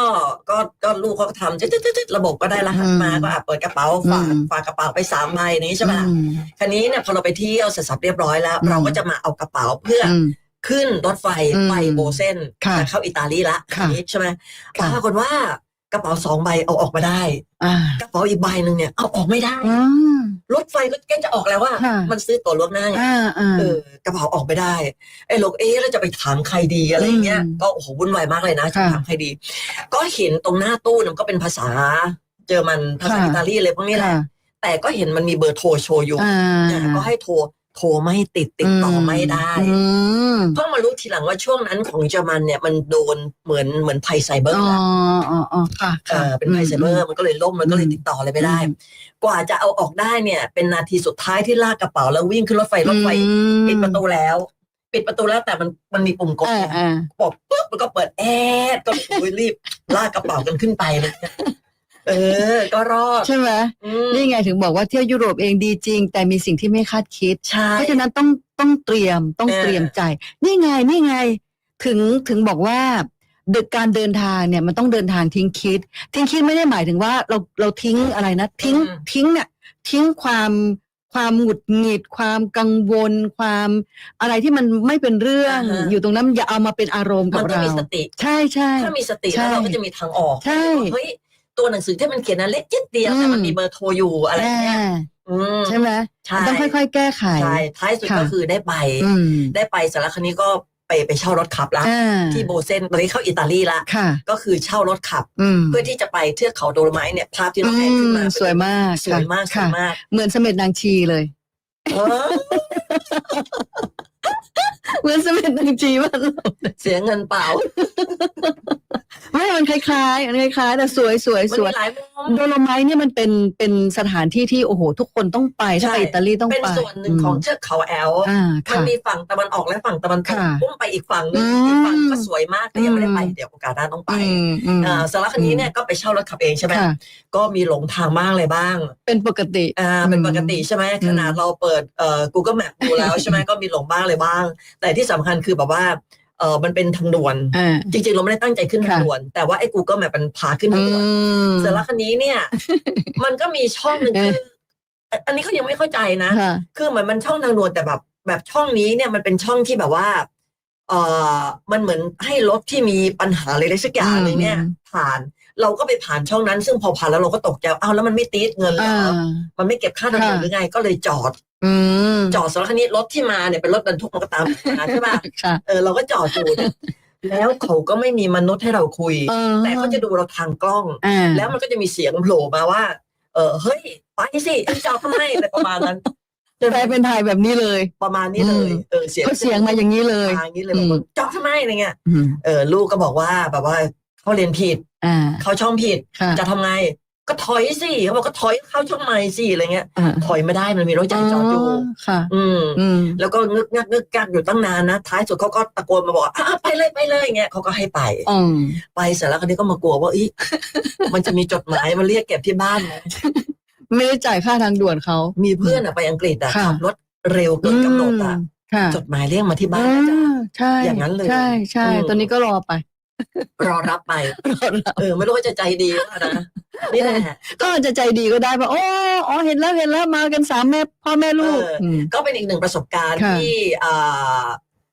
Speaker 2: ก็ก็ลูกเขาก็ทำจึ๊ดๆๆระบบก็ได้รหัสมา
Speaker 3: อืม
Speaker 2: ก็อะเปิดกระเป๋าฝาก
Speaker 3: อืม
Speaker 2: ฝากกระเป๋าไปสามใบนี้ใช่ไหม
Speaker 3: อืม
Speaker 2: คันนี้เนี่ยพอเราไปเที่ยวเสร็จสับเรียบร้อยแล้ว
Speaker 3: อืม
Speaker 2: เราก็จะมาเอากระเป๋าเพื่ออ
Speaker 3: อืม
Speaker 2: ขึ้นรถไฟ
Speaker 3: อืม
Speaker 2: ไปโบเซน
Speaker 3: ค่ะ
Speaker 2: จะเข้าอิตาลีละ
Speaker 3: ค่ะ
Speaker 2: นนี้ใช่ไหม
Speaker 3: ค่ะ
Speaker 2: ปรากฏว่า กระเป๋าสองใบเอาออกมาได้
Speaker 3: อ่า ก
Speaker 2: ระเป๋าอีกใบหนึ่งเนี่ยเอาออกไม่ได้
Speaker 3: อืม
Speaker 2: รถไฟก็ใกล้จะออกแล้วว่า
Speaker 3: ค่ะ
Speaker 2: มันซื้อตั๋วล่วงหน้าไง
Speaker 3: อ่าอ่า
Speaker 2: เออกระเป๋าออกไม่ได้ไอ้เราเอ๊ะแล้วจะไปถามใครดีอะไรอย่างเงี้ย
Speaker 3: อืม
Speaker 2: ก็โอ้โหวุ่นวายมากเลยนะจะ
Speaker 3: ค่ะ
Speaker 2: ถามใครดี ก็เห็นตรงหน้าตู้เนี่ยมันก็เป็นภาษาเยอรมันภาษา
Speaker 3: ค่ะ
Speaker 2: อิตาลีอะไรพวกนี้แหละ
Speaker 3: ค่ะ
Speaker 2: แต่ก็เห็นมันมีเบอร์โทรโชว์อยู่
Speaker 3: อ่า
Speaker 2: เนี่ยก็ให้โทร โทรไม่ติดติดต่อไม่ได้
Speaker 3: อืม
Speaker 2: เพิ่งมารู้ทีหลังว่าช่วงนั้นของเยอรมันเนี่ยมันโดนเหมือนเหมือนภัยไซเบอร์
Speaker 3: อ๋อ
Speaker 2: นะ
Speaker 3: อ๋ออ๋อค่ะ
Speaker 2: เออเป็นภัยไซเบอร์มันก็เลยล่มมันก็เลยติดต่ออะไรไม่ได้ กว่าจะเอาออกได้เนี่ย เป็นนาทีสุดท้ายที่ลากกระเป๋าแล้ววิ่งขึ้นรถไฟรถไฟปิดประตูแล้ว ปิดประตูแล้วแต่มันมันมีปุ่มกด
Speaker 3: อ่าอ่า
Speaker 2: บอกปุ๊บมันก็เปิดแอดก็โอ้ยรีบลากกระเป๋ากันขึ้นไปเลย เออ ก็รอด
Speaker 3: ใช่ไหม
Speaker 2: อืม
Speaker 3: นี่ไงถึงบอกว่าเที่ยวยุโรปเองดีจริง แต่มีสิ่งที่ไม่คาดคิด
Speaker 2: ใช่
Speaker 3: เพราะฉะนั้นต้องต้องเตรียมต้อง
Speaker 2: เออ
Speaker 3: เตรียมใจ นี่ไงนี่ไง ถึงถึงบอกว่าเดินการเดินทางเนี่ยมันต้องเดินทางทิ้งคิด ทิ้งคิดไม่ได้หมายถึงว่าเราเราทิ้งอะไรนะ ทิ้งทิ้งเนี่ยทิ้งความความหงุดหงิด ความกังวล ความอะไรที่มันไม่เป็นเรื่อง อยู่ตรงนั้นอย่าเอามาเป็นอารมณ์กั
Speaker 2: มั
Speaker 3: บ
Speaker 2: นต้อง
Speaker 3: เรา
Speaker 2: มีสติ
Speaker 3: ใช่ใช่
Speaker 2: ถ้ามีสติ
Speaker 3: ใช่
Speaker 2: แล้วเราก็จะมีทางออก
Speaker 3: ใช่
Speaker 2: เฮ้ย ตัวหนังสือที่มันเขียนนั้นเล็กนิดเดียวแต่มัน
Speaker 3: อืม
Speaker 2: มีเบอร์โทรอยู่อะไรเงี้ย
Speaker 3: อ่า
Speaker 2: อืม
Speaker 3: ใช่ไหม
Speaker 2: ใช่
Speaker 3: ต้องค่อยๆ แก้ไข
Speaker 2: ใช่ท้ายสุด
Speaker 3: ค่ะ
Speaker 2: ก็คือได้ไป
Speaker 3: อืม
Speaker 2: ได้ไปเสร็จแล้วคันนี้ก็ไปไปเช่ารถขับละ
Speaker 3: อ่า
Speaker 2: ที่โบเซนตอนนี้เข้าอิตาลีละ
Speaker 3: ค่ะ
Speaker 2: ก็คือเช่ารถขับ
Speaker 3: อืม
Speaker 2: เพื่อที่จะไปเทือกเขาโดโลไมท์เนี่ยภาพที่น้องแอนขึ้นมา
Speaker 3: อืมสวยมาก
Speaker 2: สวยมากสว
Speaker 3: ค่ะ
Speaker 2: ยมาก
Speaker 3: เหมือนเสม็ดนางชีเลย
Speaker 2: เออ
Speaker 3: เหมือนเสม็ดนางชีมาก
Speaker 2: เสียเงินเปล่า
Speaker 3: ไม่มันคล้ายๆมันคล้ายๆ แต่สวยสวย
Speaker 2: มัน
Speaker 3: สวย
Speaker 2: มีหลายมุม
Speaker 3: โดโลไมท์เนี่ยมันเป็นเป็นสถานที่ที่โอ้โห ทุกคนต้องไปถ้า
Speaker 2: ใช่
Speaker 3: ไปอิตาลีต้อง
Speaker 2: เป็น
Speaker 3: ไป
Speaker 2: ส่วนหนึ่งของเทือกเขาแอลป์
Speaker 3: อ่า
Speaker 2: มัน
Speaker 3: ค่ะ
Speaker 2: มีฝั่งตะวันออกและฝั่งตะวันตก
Speaker 3: ค่ะ
Speaker 2: พุ่งไปอีกฝั่งหนึง
Speaker 3: อืม
Speaker 2: อีกฝั่งก็สวยมากแต่ยังไม่ได้ไป
Speaker 3: อืม
Speaker 2: เดี๋ยวโอกาสหน้าต้องไป
Speaker 3: อืมอืม
Speaker 2: อ่าสารคดีเนี่ยก็ไปเช่ารถขับเองใช่ไหม
Speaker 3: ค่ะ
Speaker 2: ก็มีหลงทางบ้างอะไรบ้าง
Speaker 3: เป็นปกติ
Speaker 2: อ่าเป็นปกติใช่ไหม
Speaker 3: อืม
Speaker 2: ขนาดเราเปิดเอ่อ Google Map ดูแล้วใช่ไหมก็มีหลงบ้างเลยบ้าง แต่ที่สำคัญคือแบบว่าเออมันเป็นทางด่วน
Speaker 3: อ่า
Speaker 2: จริงๆ เราไม่ได้ตั้งใจขึ้นทาง
Speaker 3: ค่ะ
Speaker 2: ด่วน แต่ว่าไอ้ Google Map มันพาขึ้นทาง
Speaker 3: อื
Speaker 2: ด่วน
Speaker 3: ม
Speaker 2: เสร็จแล้วคันนี้เนี่ย มันก็มีช่องหนึ่ง
Speaker 3: เออ
Speaker 2: คืออะอันนี้เขายังไม่เข้าใจนะ
Speaker 3: ค่ะ
Speaker 2: คือเหมือนมันช่องทางด่วนแต่แบบแบบช่องนี้เนี่ยมันเป็นช่องที่แบบว่าเอ่อมันเหมือนให้รถที่มีปัญหาอะไรสักอย่าง
Speaker 3: อืม
Speaker 2: เลยเนี่ย ผ่าน เราก็ไปผ่านช่องนั้น ซึ่งพอผ่านแล้วเราก็ตกใจอ้าวแล้วมันไม่ตีดเงินเหร
Speaker 3: อ่า
Speaker 2: อมันไม่เก็บค่าทางด่วน
Speaker 3: ค่ะ
Speaker 2: หรือไงก็เลยจอด
Speaker 3: อืม
Speaker 2: จอดสารคดีรถที่มาเนี่ยเป็นรถบรรทุกมันก็ตามมาใช่ป่ะ
Speaker 3: ค่ะ
Speaker 2: เออเราก็จอดอยู่เนี่ยแล้วเขาก็ไม่มีมนุษย์ให้เราคุย
Speaker 3: เออ
Speaker 2: แต่เขาจะดูเราทางกล้อง
Speaker 3: อ่า
Speaker 2: แล้วมันก็จะมีเสียงโผล่มาว่า เออเฮ้ยไปสิจอดทำไมอะไรประมาณนั้น
Speaker 3: แปลเป็นไทยแบบนี้เลย
Speaker 2: ประมาณนี้เลย
Speaker 3: อืม
Speaker 2: เออเสียง
Speaker 3: เขาเสียงมาอย่างนี้เลย
Speaker 2: ทางนี้เลย
Speaker 3: อื
Speaker 2: บ
Speaker 3: ม
Speaker 2: อกว่าจอดทำไมอะไรเงี้ย
Speaker 3: อืม
Speaker 2: เออลูกก็บอกว่าแบบว่า เขาเรียนผิด
Speaker 3: อ่า
Speaker 2: เขาช่องผิด
Speaker 3: ค่ะ
Speaker 2: จะทำไง ก็ถอยสิเขาบอกก็ถอยเข้าช่องใหม่สิอะไรเงี้ย
Speaker 3: อ่า
Speaker 2: ถอยไม่ได้มันมีรถใหญ่จอดอยู่
Speaker 3: ค่ะ
Speaker 2: อืม
Speaker 3: อืม
Speaker 2: แล้วก็งึกงักงึกกักอยู่ตั้งนานนะท้ายสุดเขาก็ตะโกนมาบอกว่าอะไปเลยไปเลยเงี้ยเขาก็ให้ไป
Speaker 3: อืม
Speaker 2: ไปเสร็จแล้วคนนี้ก็มากลัวว่าอี มันจะมีจดหมายมาเรียกเก็บที่บ้านไหม
Speaker 3: ไม่ได้จ่ายค่าทางด่วนเขา
Speaker 2: มีเพื่อนอะไปอังกฤษอะ
Speaker 3: ค่ะ
Speaker 2: ขับรถเร็วเกินกำหนดอะ
Speaker 3: มค่ะ
Speaker 2: จดหมายเรียกมาที่บ้าน
Speaker 3: อ่
Speaker 2: นะจ๊ะา
Speaker 3: ใช่
Speaker 2: อย่างนั้นเลย
Speaker 3: ใช่ใช่
Speaker 2: อืม
Speaker 3: ตอนนี้ก็รอไป
Speaker 2: รอรับไป
Speaker 3: รอรับ
Speaker 2: เออ ไม่รู้ว่าจะใจดีหรือเปล่านะนี่แหละ
Speaker 3: ก็อาจจะใจดีก็ได้ป่ะโอ้อ๋อเห็นแล้วเห็นแล้วมากันสามแม่พ่อแม่ลูก
Speaker 2: เอออื
Speaker 3: ม
Speaker 2: ก็เป็นอีกหนึ่งประสบการณ์
Speaker 3: ค่ะ
Speaker 2: ที่อ่า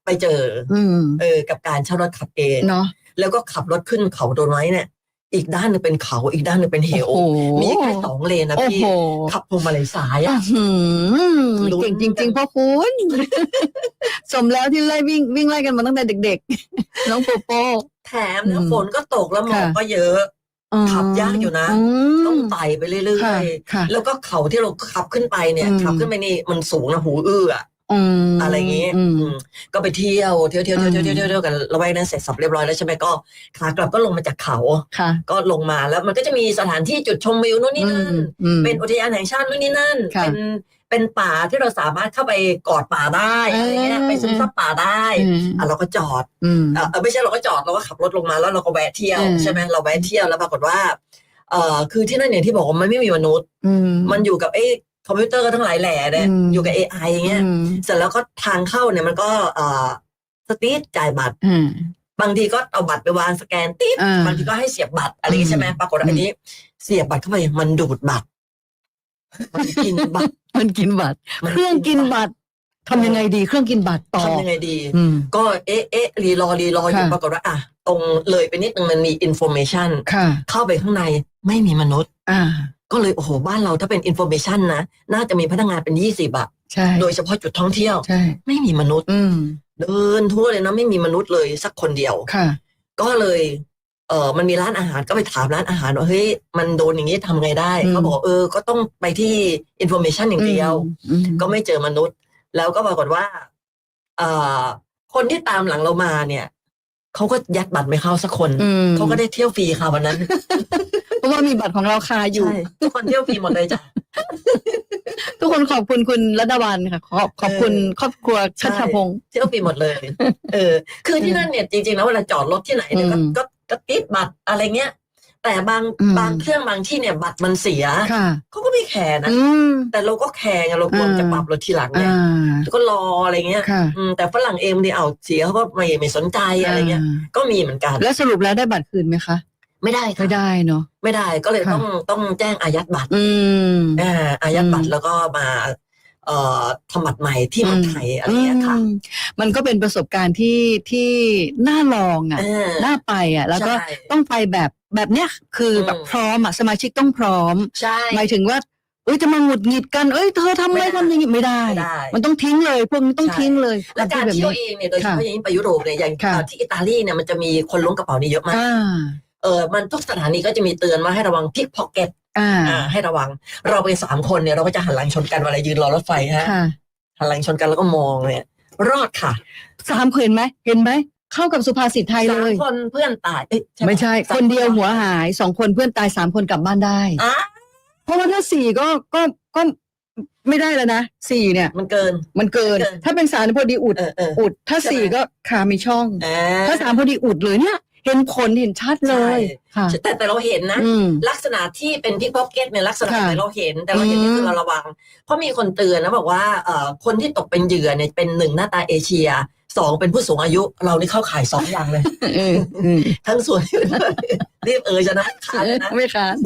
Speaker 2: ไปเจอ
Speaker 3: อืม
Speaker 2: เออ กับการเช่ารถขับเอง
Speaker 3: เนาะ
Speaker 2: แล้วก็ขับรถขึ้นเขาโดนไว้เนี่ย อีกด้านหนึงเป็นเขาอีกด้านหนึงเป็นเหว
Speaker 3: โอ้โห
Speaker 2: มีแค่สองเลนนะ
Speaker 3: โอ้
Speaker 2: พี่
Speaker 3: โห
Speaker 2: ขับพวงมาลัยซ้ายอะ
Speaker 3: อื้อหือ
Speaker 2: ลุ้น
Speaker 3: เก่งจริง ๆพ่อคุณ สมแล้วที่ไล่วิ่งวิ่งไล่กันมาตั้งแต่เด็ก ๆ น้องโปโป้
Speaker 2: แถมนะ
Speaker 3: อืม
Speaker 2: ฝนก็ตกแล้วหมอก
Speaker 3: ค่ะ
Speaker 2: ก็เยอะ ขับยากอยู่นะ
Speaker 3: ม
Speaker 2: ต้องไต่ไปเรื่
Speaker 3: ค่ะ
Speaker 2: อย
Speaker 3: ค่ะ
Speaker 2: ๆ แล้วก็เขาที่เราขับขึ้นไปเนี่ย
Speaker 3: อืม
Speaker 2: ขับขึ้นไปนี่มันสูงนะหูอื้ออะ
Speaker 3: อืม
Speaker 2: อะไรอย่างงี้
Speaker 3: อืม
Speaker 2: อืมก็ไปเที่ยวเที่ยวเที่ยวเที่ยว
Speaker 3: อืม
Speaker 2: เที่ยวเที่ยวเที่ยวกันระแวกนั้นเสร็จสับเรียบร้อยแล้วใช่ไหมก็ขากลับก็ลงมาจากเขา
Speaker 3: ค่ะ
Speaker 2: ก็ลงมาแล้วมันก็จะมีสถานที่จุดชมวิวนู่นนี่
Speaker 3: อื
Speaker 2: นั่
Speaker 3: ม
Speaker 2: น
Speaker 3: อืม
Speaker 2: เป็นอุทยานแห่งชาตินู่นนี่นั่น
Speaker 3: ค่ะ
Speaker 2: เป็นเป็นป่าที่เราสามารถเข้าไปกอดป่าได้อะไรเงี้ย
Speaker 3: เออ
Speaker 2: ไปซึมซับป่าได้
Speaker 3: อืม
Speaker 2: อะเราก็จอด
Speaker 3: อืม
Speaker 2: เออเออไม่ใช่เราก็จอดเราก็ขับรถลงมาแล้วเราก็แวะเที่ยว
Speaker 3: เออ
Speaker 2: ใช่ไหมเราแวะเที่ยวแล้วปรากฏว่าเอ่อคือที่นั่นอย่างที่บอกว่ามันไม่มีมนุษย์
Speaker 3: อืม
Speaker 2: มันอยู่กับไอ้ คอมพิวเตอร์ทั้งหลายแหล่เนี่ย
Speaker 3: อืม
Speaker 2: อยู่กับ AI อย่างเงี้ย
Speaker 3: อืม
Speaker 2: เสร็จแล้วก็ทางเข้าเนี่ยมันก็เอ่อสตีทจ่ายบัตร
Speaker 3: อืม
Speaker 2: บางทีก็เอาบัตรไปวางสแกนติ๊ด
Speaker 3: อ่า
Speaker 2: บางทีก็ให้เสียบบัตรอะไรอย่างงี้ใช่ไหมปรากฏว่า
Speaker 3: อืม
Speaker 2: อันนี้ เสียบบัตรเข้าไปมันดูดบัตร มันกินบัตร
Speaker 3: มันกินบัตร
Speaker 2: มั
Speaker 3: เครื่องกินบัตรทำยังไงดีเครื่องกินบัตรต่อ
Speaker 2: ทำยังไงดี
Speaker 3: อืม
Speaker 2: ก็เอ๊ะเอ๊ะรีรอรีรออยู่
Speaker 3: ค่ะ
Speaker 2: ปรากฏว่าอะตรงเลยไปนิดนึงมันมีอินโฟเมชัน
Speaker 3: ค่ะ
Speaker 2: เข้าไปข้างในไม่มีมนุษย์
Speaker 3: อ่า
Speaker 2: ก็เลยโอ้โหบ้านเราถ้าเป็นอินโฟเมชันนะ น่าจะมีพนักงานเป็นยี่สิบอะ
Speaker 3: ใช่
Speaker 2: โดยเฉพาะจุดท่องเที่ยว
Speaker 3: ใช่
Speaker 2: ไม่มีมนุษย์
Speaker 3: อืม
Speaker 2: เดินทั่วเลยนะ ไม่มีมนุษย์เลยสักคนเดียว
Speaker 3: ค่ะ
Speaker 2: ก็เลย เออมันมีร้านอาหารก็ไปถามร้านอาหารว่าเฮ้ยมันโดนอย่างนี้ทำไงได้
Speaker 3: อืม
Speaker 2: เขาบอกเออ ก็ต้องไปที่อินโฟเมชันอย่างเดียว
Speaker 3: อืม
Speaker 2: ก็ไม่เจอมนุษย์ แล้วก็ปรากฏว่าเอ่อคนที่ตามหลังเรามาเนี่ยเขาก็ยัดบัตรไม่เข้าสักคน
Speaker 3: อืม
Speaker 2: เขาก็ได้เที่ยวฟรีค่ะวันนั้น
Speaker 3: เพ ราะว่ามีบัตรของเราคาอยู่
Speaker 2: ใช่ทุกคนเที่ยวฟรีหมดเลยจ้ะ
Speaker 3: ทุกคนขอบคุณคุณรัตวันค่ะ ขอบขอบคุณ
Speaker 2: เออ
Speaker 3: ครอบครัว
Speaker 2: ใช่
Speaker 3: ชัชพงศ์
Speaker 2: เที่ยวฟรีหมดเลย เออ คือที่นั่นเนี่ยจริงๆแล้วเวลาจอดรถที่ไหนเนี่ยก็
Speaker 3: อืม
Speaker 2: ก็ก็ติดบัตรอะไรเงี้ยแต่บาง
Speaker 3: อืม
Speaker 2: บางเครื่องบางที่เนี่ยบัตรมันเสีย
Speaker 3: ค่ะ
Speaker 2: เขาก็ไม่แคร์นะ
Speaker 3: อืม
Speaker 2: แต่เราก็แคร์ไงเรากลัวมันจะ
Speaker 3: อ่า
Speaker 2: ปรับรถทีหลังเนี่ย
Speaker 3: อ่า
Speaker 2: แล้วก็รออะไรเงี้ย
Speaker 3: ค่ะ
Speaker 2: อืมแต่ฝรั่งเองเนี่ยเอาเสียเขาก็ไม่ไม่สนใจอะไรเงี้ยก็มีเหมือนกัน
Speaker 3: แล้วสรุปแล้วได้บัตรคืนไหมคะ
Speaker 2: ไม่ได้ค่ะ
Speaker 3: ไม่ได้เนาะ
Speaker 2: ไม่ได้ก็เลย
Speaker 3: ค่ะ
Speaker 2: ต้องต้องแจ้งอายัดบัตร
Speaker 3: อืม
Speaker 2: อ่าอายัดบัต
Speaker 3: อื
Speaker 2: ร
Speaker 3: ม
Speaker 2: แล้วก็มาเอ่อทำบัตรใหม่ที่เมืองไทยอะไรเงี้ยค่ะ
Speaker 3: อืมมันก็เป็นประสบการณ์ที่ที่น่าลองอะ
Speaker 2: เออ
Speaker 3: น่าไปอะ แล้วก็
Speaker 2: ใช่
Speaker 3: ต้องไปแบบแบบเนี้ยคืออ
Speaker 2: ม
Speaker 3: แบบพร้อมอะสมาชิกต้องพร้อม
Speaker 2: ใช่
Speaker 3: หมายถึงว่าเอ้ยจะมาหงุดหงิดกัน เอ้ยเธอทำ
Speaker 2: ไม่
Speaker 3: ไม
Speaker 2: ได้
Speaker 3: ทำอย่างนี้ไม่ได้
Speaker 2: ไม่ได้
Speaker 3: มันต้องทิ้งเลย พวกนี้ต้อง
Speaker 2: ใช่
Speaker 3: ทิ้งเลย
Speaker 2: และการ
Speaker 3: แบบ
Speaker 2: เที่ยว
Speaker 3: นี้
Speaker 2: เองเนี่ยโดยเฉ
Speaker 3: ค่ะ
Speaker 2: พาะอย่างยิ่งไปยุโรปเนี่ยอย่าง
Speaker 3: ค่ะ
Speaker 2: เอ่อที่อิตาลีเนี่ยมันจะมีคนล้วงกระเป๋านี่เยอะมาก
Speaker 3: อ่า
Speaker 2: เออมันทุกสถานีก็จะมีเตือนว่าให้ระวังพิกพ็อกเก็ต
Speaker 3: อ่า
Speaker 2: อ่าให้ระวัง เราไปสามคนเนี่ยเราก็จะหันหลังชนกันเวลายืนรอรถไฟฮะ
Speaker 3: ค่ะ
Speaker 2: หันหลังชนกันแล้วก็มองเนี่ยรอดค่ะ
Speaker 3: สามเห็นไหมเห็นไหมเข้ากับสุภาษิตไทยเล
Speaker 2: สาม
Speaker 3: ย
Speaker 2: คนเพื่อนตายเอ้ยปะ
Speaker 3: ไม่ใช่
Speaker 2: สา
Speaker 3: คนเดียวหัวหายสองคนเพื่อนตายสามคนกลับบ้านได้
Speaker 2: อะ
Speaker 3: เพราะว่าถ้าสี่ก็ก็ก็ไม่ได้แล้วนะสี่เนี่ย
Speaker 2: มันเกิน
Speaker 3: มันเกิน
Speaker 2: เกิน
Speaker 3: ถ้าเป็นสามพอดีอุด
Speaker 2: เออเออ
Speaker 3: อุด ถ้า
Speaker 2: ใช่ไหม
Speaker 3: สี่ก็ขามีช่อง
Speaker 2: อ่
Speaker 3: ถ้าสามพอดีอุดเลยเนี่ย เห็นผลเห็นชัดเลยค่ะ
Speaker 2: แต่แต่เราเห็นนะ
Speaker 3: อืม
Speaker 2: ลักษณะที่เป็นพิกพ็อกเก็ตเนี่ยลักษณะ
Speaker 3: ค่ะ
Speaker 2: ไหนเราเห็นแต่เราเห็นนี่
Speaker 3: อืม
Speaker 2: คือเราระวัง เพราะมีคนเตือนนะบอกว่าเอ่อคนที่ตกเป็นเหยื่อเนี่ยเป็นหนึ่งหน้าตาเอเชียสองเป็นผู้สูงอายุ เรานี่เข้าขายสองอย่างเลย
Speaker 3: เอออืม
Speaker 2: ทั้งส่วน รีบเออชนะขาดนะ
Speaker 3: ไม่ขาด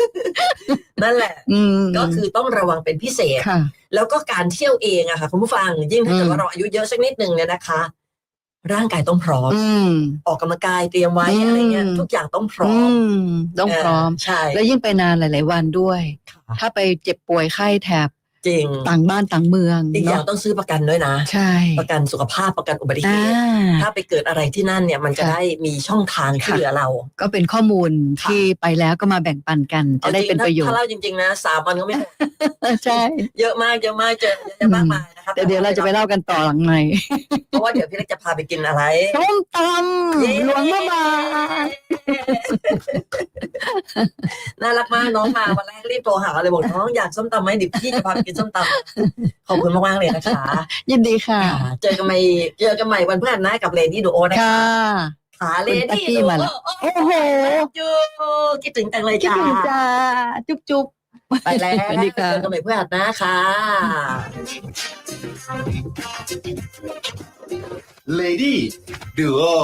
Speaker 2: นั่นแหละ
Speaker 3: อืม
Speaker 2: ก็คือต้องระวังเป็นพิเศษ
Speaker 3: ค่ะ
Speaker 2: แล้วก็การเที่ยวเองอะค่ะคุณผู้ฟังยิ่งถ้าเกิด
Speaker 3: อืม
Speaker 2: ว่าเราอายุเยอะสักนิดนึงเนี่ยนะคะ ร่างกายต้องพร้อม
Speaker 3: อืม
Speaker 2: ออกกำลังกายเตรียมไว้
Speaker 3: อืม
Speaker 2: อะไรเงี้ยทุกอย่างต้องพร้อ
Speaker 3: อื
Speaker 2: ม
Speaker 3: มต้องพร้อม
Speaker 2: ใช่
Speaker 3: แล้วยิ่งไปนานหลาย ๆ วันด้วย
Speaker 2: ค่ะ
Speaker 3: ถ้าไปเจ็บป่วยไข้แถบ
Speaker 2: จริง
Speaker 3: ต่างบ้านต่างเมือง
Speaker 2: อีกอย่าง
Speaker 3: เนาะ
Speaker 2: ต้องซื้อประกันด้วยนะ
Speaker 3: ใช่
Speaker 2: ประกันสุขภาพประกันอุบัติเห
Speaker 3: อ่า
Speaker 2: ตุถ้าไปเกิดอะไรที่นั่นเนี่ยมันจะ
Speaker 3: ค่ะ
Speaker 2: ได้มีช่องทางช่วยเหลือเรา
Speaker 3: ก็เป็นข้อมูล
Speaker 2: ค่ะ
Speaker 3: ที่ไปแล้วก็มาแบ่งปันกันจะได้เป็นประโยช
Speaker 2: ถ้า
Speaker 3: น์
Speaker 2: เล่าจริงๆนะสามวันก็ไม่หมด
Speaker 3: ใช่
Speaker 2: เยอะมากเยอะมากเจอเยอะแยะมากมายนะ ครับ
Speaker 3: แต่เดี๋ยวเราจะไปเล่ากันต่อหลังใน
Speaker 2: เพราะว่าเดี๋ยวพี่เล็กจะพาไปกินอะไร
Speaker 3: ส้มตำหลวงพระบาง
Speaker 2: น่ารักมากน้องมาวันแรกรีบโทรหาเลยบอกน้องอยากส้มตำไหมเดิพี่จะพาไปกินส้มตำขอบคุณมากๆเลยนะคะ
Speaker 3: ยินดีค่ะ
Speaker 2: ค่ะ เจอกันใหม่เจอกันใหม่วันพฤหัสหน้ากับเลดี้ดูโอนะ
Speaker 3: ค่ะ
Speaker 2: ขาเล
Speaker 3: คุณตั๊ก
Speaker 2: ดี้
Speaker 3: กี้
Speaker 2: ดู
Speaker 3: มา
Speaker 2: โอ
Speaker 3: แล้วโอ้โห
Speaker 2: จูคิดถึงจังเลย
Speaker 3: คิด
Speaker 2: จ้า
Speaker 3: ถึงจ้าจุ๊บจุ๊บ
Speaker 2: ไปแล้ว
Speaker 3: สวัสดีค่ะ
Speaker 2: เจอกันใหม่พฤหัสหน้าค่ะ
Speaker 1: Lady Duo